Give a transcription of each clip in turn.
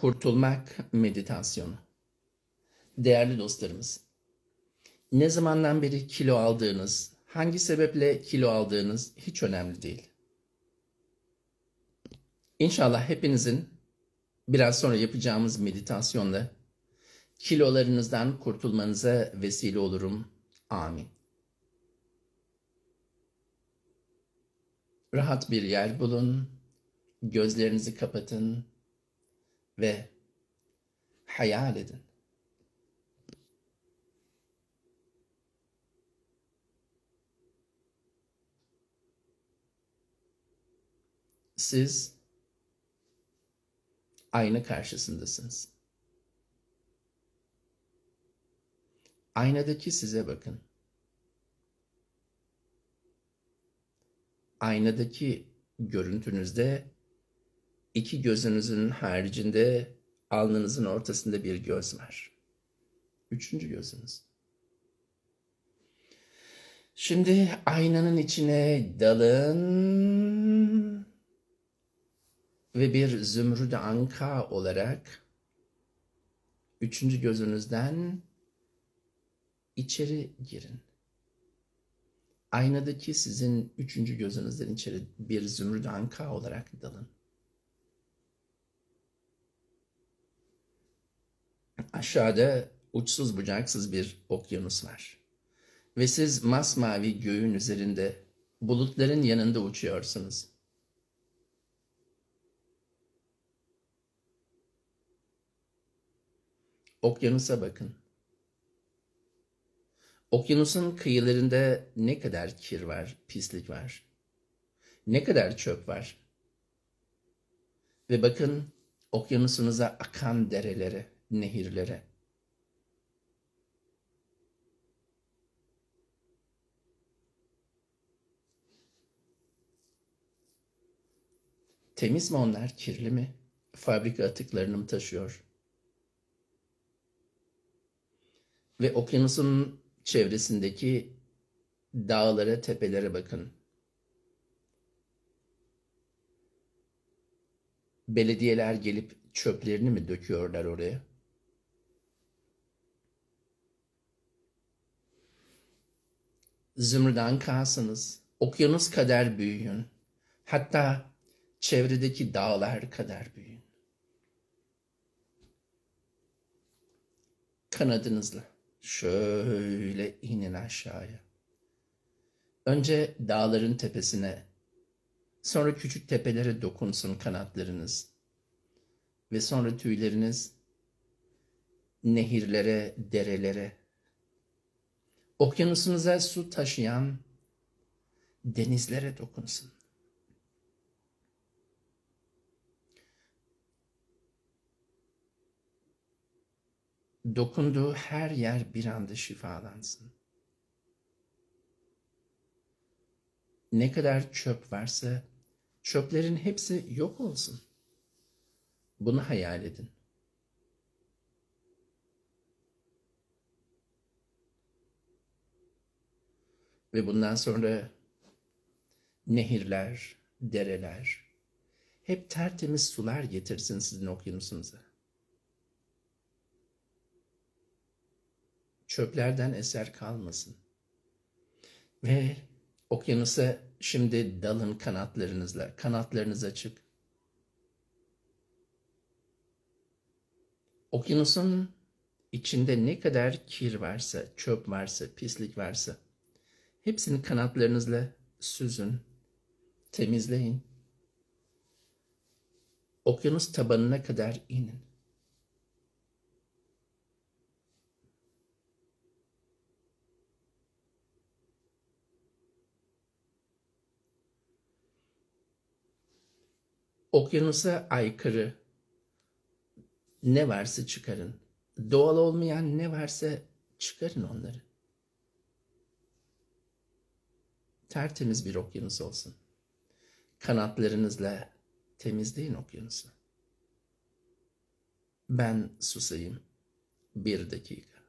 kurtulmak meditasyonu. Değerli dostlarımız, ne zamandan beri kilo aldığınız, hangi sebeple kilo aldığınız hiç önemli değil. İnşallah hepinizin biraz sonra yapacağımız meditasyonla kilolarınızdan kurtulmanıza vesile olurum. Amin. Rahat bir yer bulun, gözlerinizi kapatın ve hayal edin. Siz ayna karşısındasınız. Aynadaki size bakın. Aynadaki görüntünüzde iki gözünüzün haricinde alnınızın ortasında bir göz var. Üçüncü gözünüz. Şimdi aynanın içine dalın ve bir zümrüt anka olarak üçüncü gözünüzden içeri girin. Aynadaki sizin üçüncü gözünüzden içeri bir zümrüt anka olarak dalın. Aşağıda uçsuz bucaksız bir okyanus var. Ve siz masmavi göğün üzerinde bulutların yanında uçuyorsunuz. Okyanusa bakın. Okyanusun kıyılarında ne kadar kir var, pislik var. Ne kadar çöp var. Ve bakın okyanusunuza akan derelere, nehirlere. Temiz mi onlar, kirli mi? Fabrika atıklarını mı taşıyor? Ve okyanusun çevresindeki dağlara, tepelere bakın. Belediyeler gelip çöplerini mi döküyorlar oraya? Zümrüden kalsınız, okyanus kadar büyüyün. Hatta çevredeki dağlar kadar büyüyün. Kanadınızla şöyle inin aşağıya. Önce dağların tepesine, sonra küçük tepelere dokunsun kanatlarınız. Ve sonra tüyleriniz nehirlere, derelere, okyanusunuza su taşıyan denizlere dokunsun. Dokunduğu her yer bir anda şifalansın. Ne kadar çöp varsa çöplerin hepsi yok olsun. Bunu hayal edin. Ve bundan sonra nehirler, dereler hep tertemiz sular getirsin sizin okyanusunuza. Çöplerden eser kalmasın. Ve okyanusa şimdi dalın kanatlarınızla, kanatlarınız açık. Okyanusun içinde ne kadar kir varsa, çöp varsa, pislik varsa hepsini kanatlarınızla süzün, temizleyin. Okyanus tabanına kadar inin. Okyanusa aykırı ne varsa çıkarın. Doğal olmayan ne varsa çıkarın onları. Tertemiz bir okyanus olsun. Kanatlarınızla temizleyin okyanusu. Ben susayım. Bir dakika.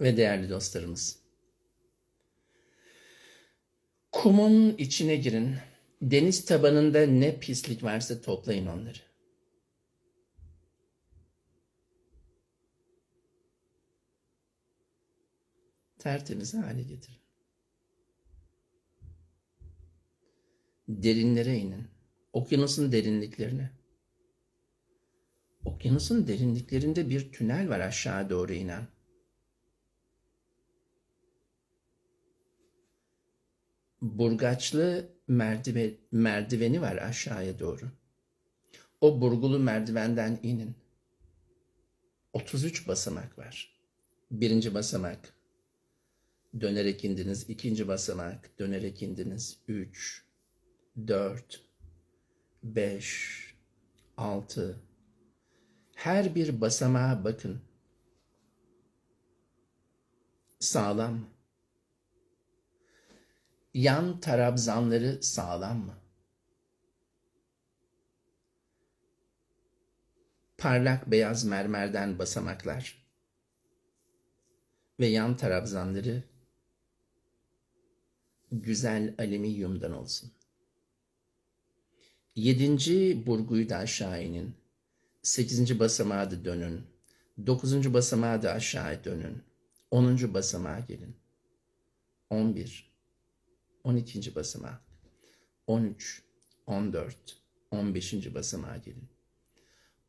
Ve değerli dostlarımız. Kumun içine girin. Deniz tabanında ne pislik varsa toplayın onları. Tertemiz hale getirin. Derinlere inin. Okyanusun derinliklerine. Okyanusun derinliklerinde bir tünel var aşağı doğru inen. Burgaçlı merdive, merdiveni var aşağıya doğru. O burgulu merdivenden inin. 33 basamak var. Birinci basamak. Dönerek indiniz. ikinci basamak. Dönerek indiniz. 3, 4, 5, 6. Her bir basamağa bakın. Sağlam mı? Yan tarabzanları sağlam mı? Parlak beyaz mermerden basamaklar ve yan tarabzanları güzel alüminyumdan olsun. Yedinci burguyu da aşağı inin. Sekizinci basamağa da dönün. Dokuzuncu basamağa da aşağı dönün. Onuncu basamağa gelin. On bir. 12. basamağa, 13, 14, 15. basamağa gelin.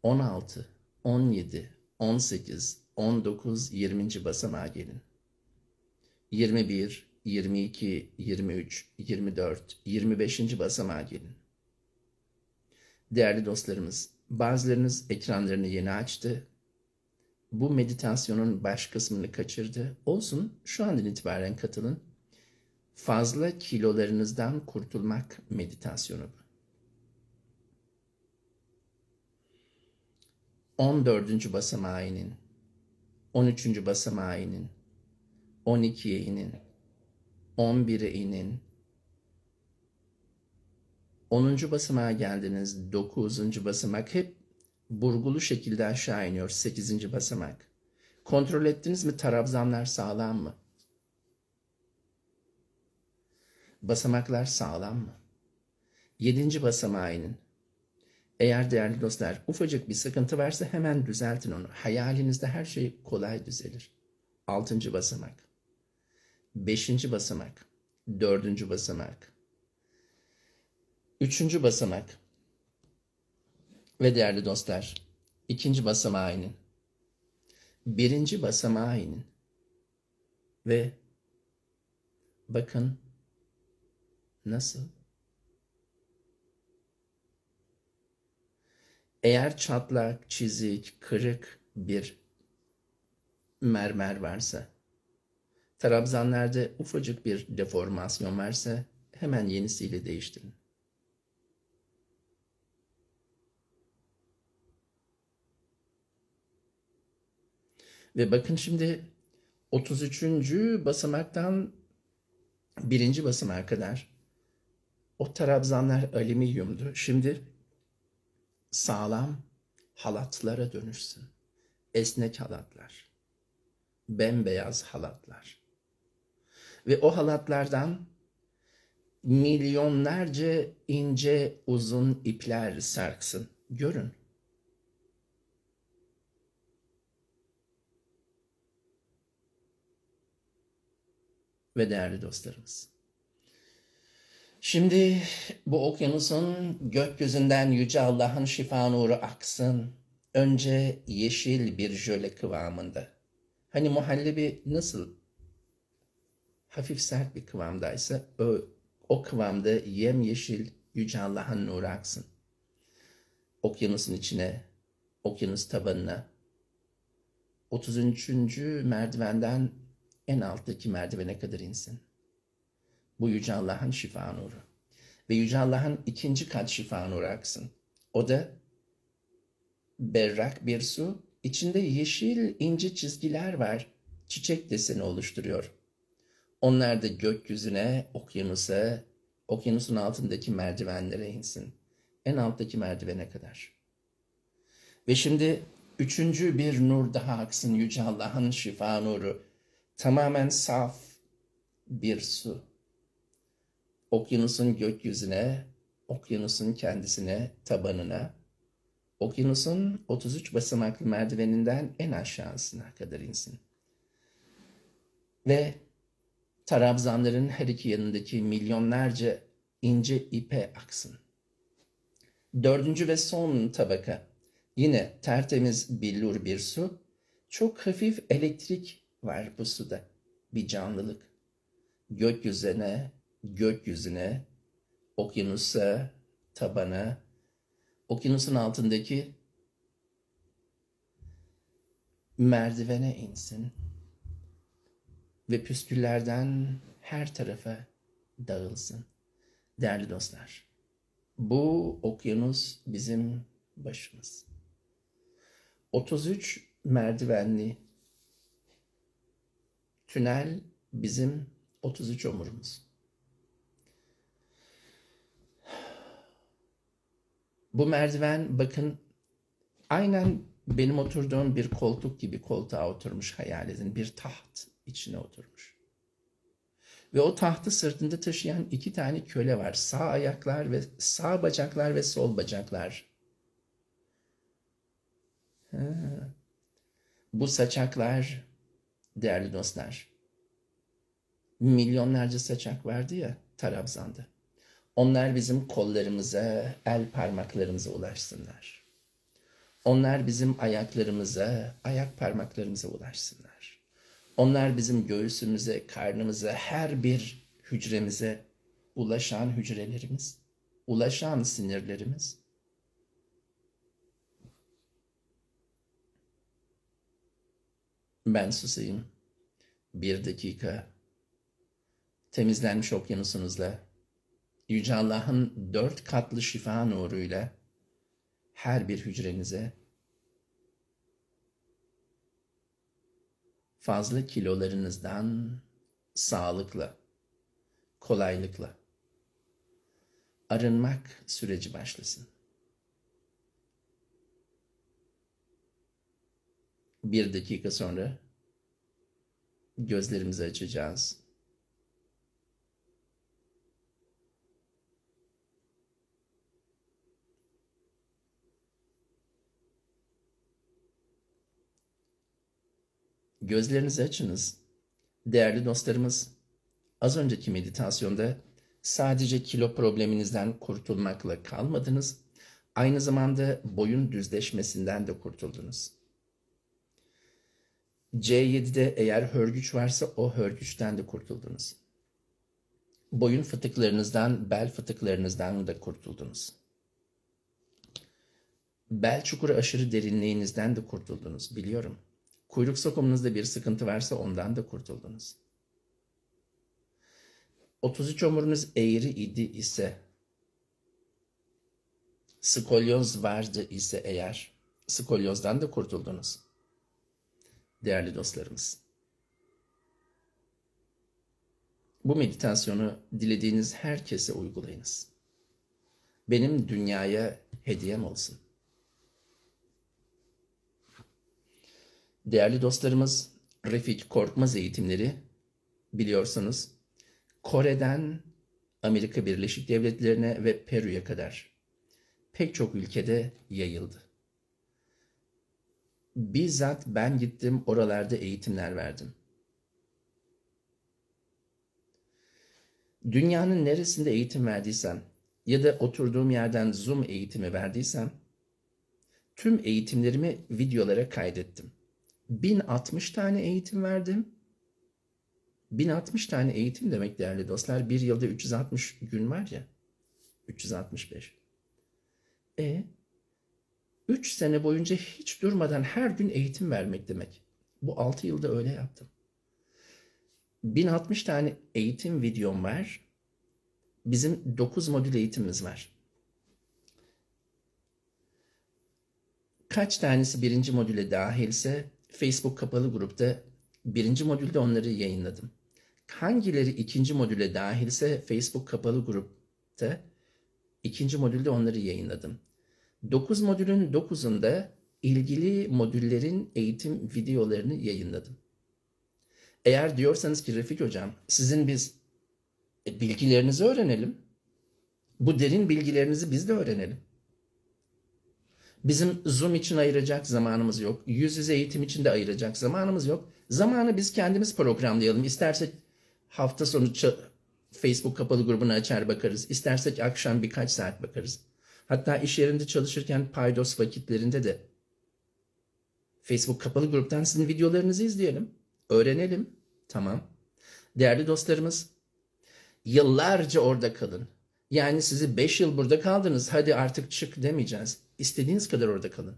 16, 17, 18, 19, 20. basamağa gelin. 21, 22, 23, 24, 25. basamağa gelin. Değerli dostlarımız, bazılarınız ekranlarını yeni açtı. Bu meditasyonun baş kısmını kaçırdı. Olsun, şu andan itibaren katılın fazla kilolarınızdan kurtulmak meditasyonu bu. 14. basamağa inin. 13. basamağa inin. 12'ye inin. 11'e inin. 10. basamağa geldiniz. 9. basamak hep burgulu şekilde aşağı iniyor. 8. basamak. Kontrol ettiniz mi tarabzanlar sağlam mı? Basamaklar sağlam mı? Yedinci basamağa inin. Eğer değerli dostlar ufacık bir sıkıntı varsa hemen düzeltin onu. Hayalinizde her şey kolay düzelir. Altıncı basamak. Beşinci basamak. Dördüncü basamak. Üçüncü basamak. Ve değerli dostlar ikinci basamağa inin. Birinci basamağa inin. Ve bakın Nasıl? Eğer çatlak, çizik, kırık bir mermer varsa, trabzanlarda ufacık bir deformasyon varsa hemen yenisiyle değiştirin. Ve bakın şimdi 33. basamaktan birinci basamağa kadar o trabzanlar alüminyumdu. Şimdi sağlam halatlara dönüşsün. Esnek halatlar. Bembeyaz halatlar. Ve o halatlardan milyonlarca ince uzun ipler sarksın. Görün. Ve değerli dostlarımız. Şimdi bu okyanusun gökyüzünden yüce Allah'ın şifa nuru aksın. Önce yeşil bir jöle kıvamında. Hani muhallebi nasıl hafif sert bir kıvamdaysa o, o kıvamda yemyeşil yüce Allah'ın nuru aksın. Okyanusun içine, okyanus tabanına. 33. merdivenden en alttaki merdivene kadar insin. Bu Yüce Allah'ın şifa nuru. Ve Yüce Allah'ın ikinci kat şifa nuru aksın. O da berrak bir su. İçinde yeşil ince çizgiler var. Çiçek deseni oluşturuyor. Onlar da gökyüzüne, okyanusa, okyanusun altındaki merdivenlere insin. En alttaki merdivene kadar. Ve şimdi üçüncü bir nur daha aksın Yüce Allah'ın şifa nuru. Tamamen saf bir su. Okyanusun gökyüzüne, okyanusun kendisine, tabanına, okyanusun 33 basamaklı merdiveninden en aşağısına kadar insin. Ve Trabzanların her iki yanındaki milyonlarca ince ipe aksın. Dördüncü ve son tabaka. Yine tertemiz billur bir su. Çok hafif elektrik var bu suda. Bir canlılık. Gökyüzüne, gökyüzüne, okyanusa, tabana, okyanusun altındaki merdivene insin ve püsküllerden her tarafa dağılsın. Değerli dostlar, bu okyanus bizim başımız. 33 merdivenli tünel bizim 33 omurumuz. Bu merdiven bakın aynen benim oturduğum bir koltuk gibi koltuğa oturmuş hayal edin. Bir taht içine oturmuş. Ve o tahtı sırtında taşıyan iki tane köle var. Sağ ayaklar ve sağ bacaklar ve sol bacaklar. Ha. Bu saçaklar değerli dostlar. Milyonlarca saçak vardı ya Trabzan'da. Onlar bizim kollarımıza, el parmaklarımıza ulaşsınlar. Onlar bizim ayaklarımıza, ayak parmaklarımıza ulaşsınlar. Onlar bizim göğsümüze, karnımıza, her bir hücremize ulaşan hücrelerimiz, ulaşan sinirlerimiz. Ben susayım. Bir dakika. Temizlenmiş okyanusunuzla, Yüce Allah'ın dört katlı şifa nuruyla her bir hücrenize fazla kilolarınızdan sağlıkla, kolaylıkla arınmak süreci başlasın. Bir dakika sonra gözlerimizi açacağız. Gözlerinizi açınız. Değerli dostlarımız, az önceki meditasyonda sadece kilo probleminizden kurtulmakla kalmadınız, aynı zamanda boyun düzleşmesinden de kurtuldunuz. C7'de eğer hörgüç varsa o hörgüçten de kurtuldunuz. Boyun fıtıklarınızdan, bel fıtıklarınızdan da kurtuldunuz. Bel çukuru aşırı derinliğinizden de kurtuldunuz, biliyorum. Kuyruk sokumunuzda bir sıkıntı varsa ondan da kurtuldunuz. 33 omurunuz eğri idi ise, skolyoz vardı ise eğer, skolyozdan da kurtuldunuz. Değerli dostlarımız. Bu meditasyonu dilediğiniz herkese uygulayınız. Benim dünyaya hediyem olsun. Değerli dostlarımız, Refik Korkmaz eğitimleri biliyorsunuz Kore'den Amerika Birleşik Devletleri'ne ve Peru'ya kadar pek çok ülkede yayıldı. Bizzat ben gittim oralarda eğitimler verdim. Dünyanın neresinde eğitim verdiysem ya da oturduğum yerden Zoom eğitimi verdiysem tüm eğitimlerimi videolara kaydettim. 1060 tane eğitim verdim. 1060 tane eğitim demek değerli dostlar. Bir yılda 360 gün var ya. 365. E 3 sene boyunca hiç durmadan her gün eğitim vermek demek. Bu 6 yılda öyle yaptım. 1060 tane eğitim videom var. Bizim 9 modül eğitimimiz var. Kaç tanesi birinci modüle dahilse Facebook kapalı grupta birinci modülde onları yayınladım. Hangileri ikinci modüle dahilse Facebook kapalı grupta ikinci modülde onları yayınladım. 9 modülün 9'unda ilgili modüllerin eğitim videolarını yayınladım. Eğer diyorsanız ki Refik Hocam sizin biz e, bilgilerinizi öğrenelim. Bu derin bilgilerinizi biz de öğrenelim. Bizim Zoom için ayıracak zamanımız yok. Yüz yüze eğitim için de ayıracak zamanımız yok. Zamanı biz kendimiz programlayalım. İstersek hafta sonu Facebook kapalı grubunu açar bakarız. İstersek akşam birkaç saat bakarız. Hatta iş yerinde çalışırken paydos vakitlerinde de Facebook kapalı gruptan sizin videolarınızı izleyelim. Öğrenelim. Tamam. Değerli dostlarımız, yıllarca orada kalın. Yani sizi 5 yıl burada kaldınız. Hadi artık çık demeyeceğiz. İstediğiniz kadar orada kalın.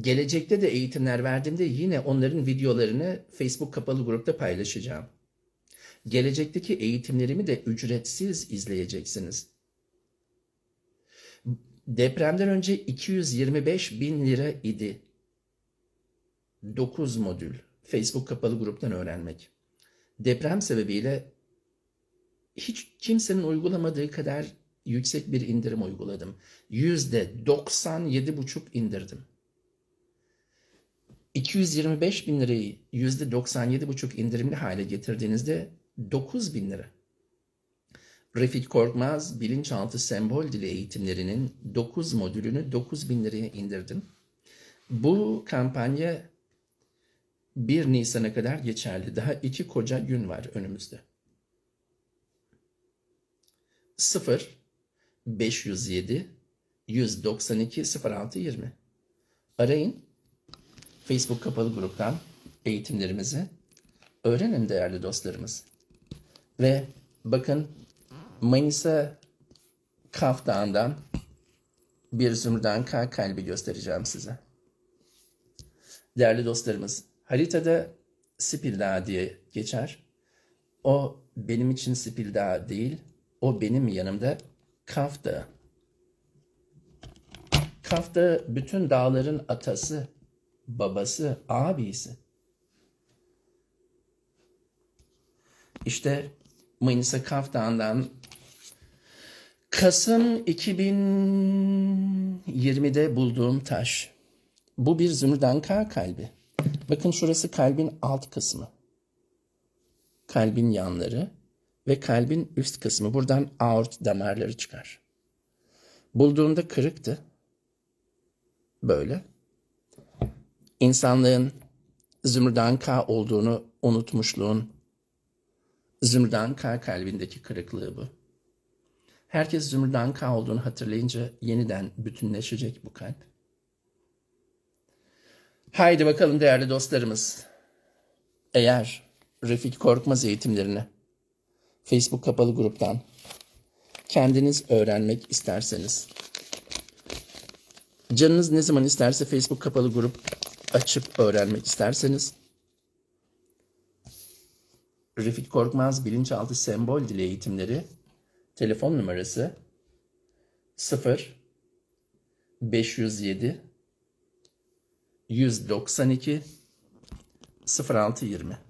Gelecekte de eğitimler verdiğimde yine onların videolarını Facebook kapalı grupta paylaşacağım. Gelecekteki eğitimlerimi de ücretsiz izleyeceksiniz. Depremden önce 225 bin lira idi. 9 modül Facebook kapalı gruptan öğrenmek. Deprem sebebiyle hiç kimsenin uygulamadığı kadar yüksek bir indirim uyguladım. Yüzde 97,5 indirdim. 225 bin lirayı yüzde 97,5 indirimli hale getirdiğinizde 9 bin lira. Refik Korkmaz bilinçaltı sembol dili eğitimlerinin 9 modülünü 9 bin liraya indirdim. Bu kampanya 1 Nisan'a kadar geçerli. Daha iki koca gün var önümüzde. 0 507 192 06 20 arayın. Facebook kapalı gruptan eğitimlerimizi öğrenin değerli dostlarımız. Ve bakın Manisa Kaf Dağı'ndan bir zümrüden K kalbi göstereceğim size. Değerli dostlarımız, haritada Sipil Dağı diye geçer. O benim için Sipil Dağı değil, o benim yanımda Kaf Dağı. Kaf Dağı bütün dağların atası, babası, abisi. İşte Manisa Kaf Kasım 2020'de bulduğum taş. Bu bir zümrüden K kalbi. Bakın şurası kalbin alt kısmı. Kalbin yanları ve kalbin üst kısmı. Buradan aort damarları çıkar. Bulduğumda kırıktı. Böyle. İnsanlığın zümrüden K olduğunu unutmuşluğun zümrüden K kalbindeki kırıklığı bu. Herkes zümrüden K olduğunu hatırlayınca yeniden bütünleşecek bu kalp. Haydi bakalım değerli dostlarımız. Eğer Refik Korkmaz eğitimlerini Facebook kapalı gruptan. Kendiniz öğrenmek isterseniz. Canınız ne zaman isterse Facebook kapalı grup açıp öğrenmek isterseniz. Refik Korkmaz bilinçaltı sembol dili eğitimleri. Telefon numarası 0 507 192 0620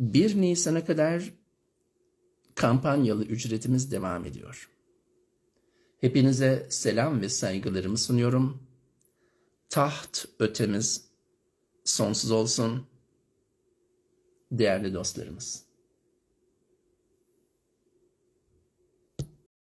1 Nisan'a kadar kampanyalı ücretimiz devam ediyor. Hepinize selam ve saygılarımı sunuyorum. Taht ötemiz sonsuz olsun değerli dostlarımız.